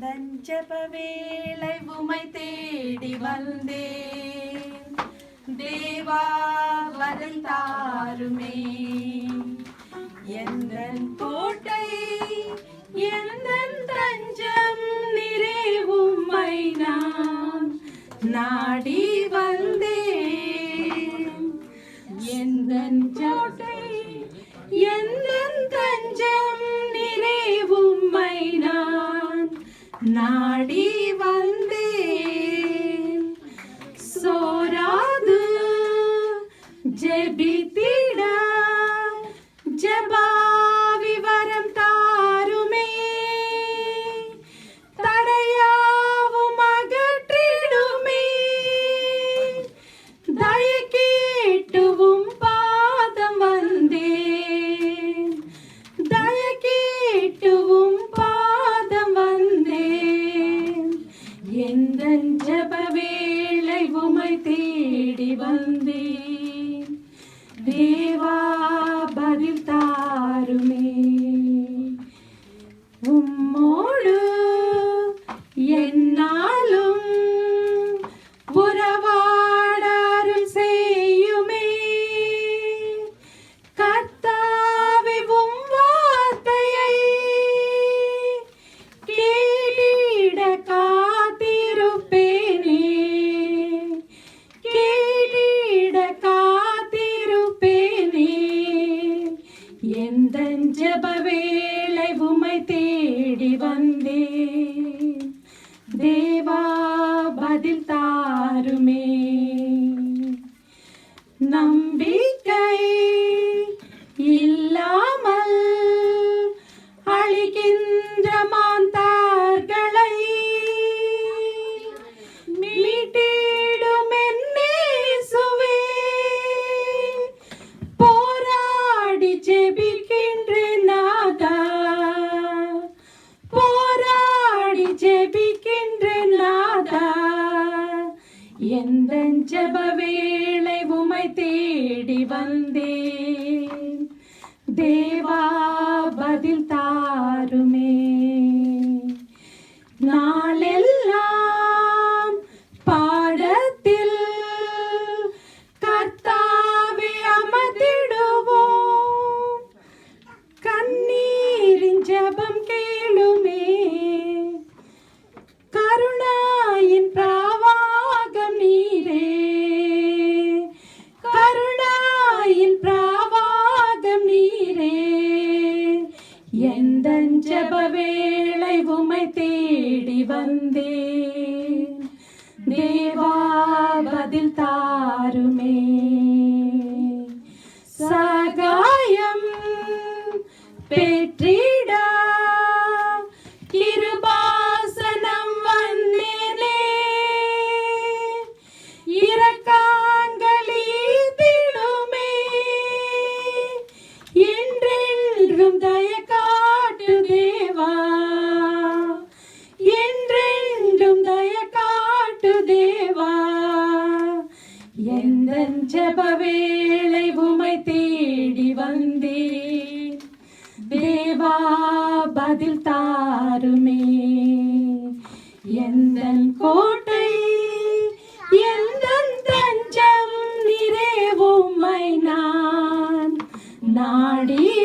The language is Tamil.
எந்தன் வேலை உமை தேடி வந்தேன். தேவா பதில் தாருமே. எந்தன் கோட்டை எந்தன் தஞ்சம் நிறை உம்மை நான் நாடி வந்தேன். எந்தன் கோட்டை எந்தன் தஞ்சம் நாடி வந்தேன் சோராது ஜெபித்திட ஜபாவி தேவா எந்த ஜப வேளை உமை தேடி வந்தேன் தேவா பதில் தாருமே நம்பிக்கை ஜப வேளை உமை தேடி வந்தேன். தேவா பதில் தாருமே. நாளெல்லாம் உமை தேடி வந்தேன் தேவா பதில் பிரப வேளை உமை தேடி வந்தேன். தேவா பதில் தாருமே. எந்த கோட்டை எந்த தஞ்சம் நிறைவுமை நான் நாடி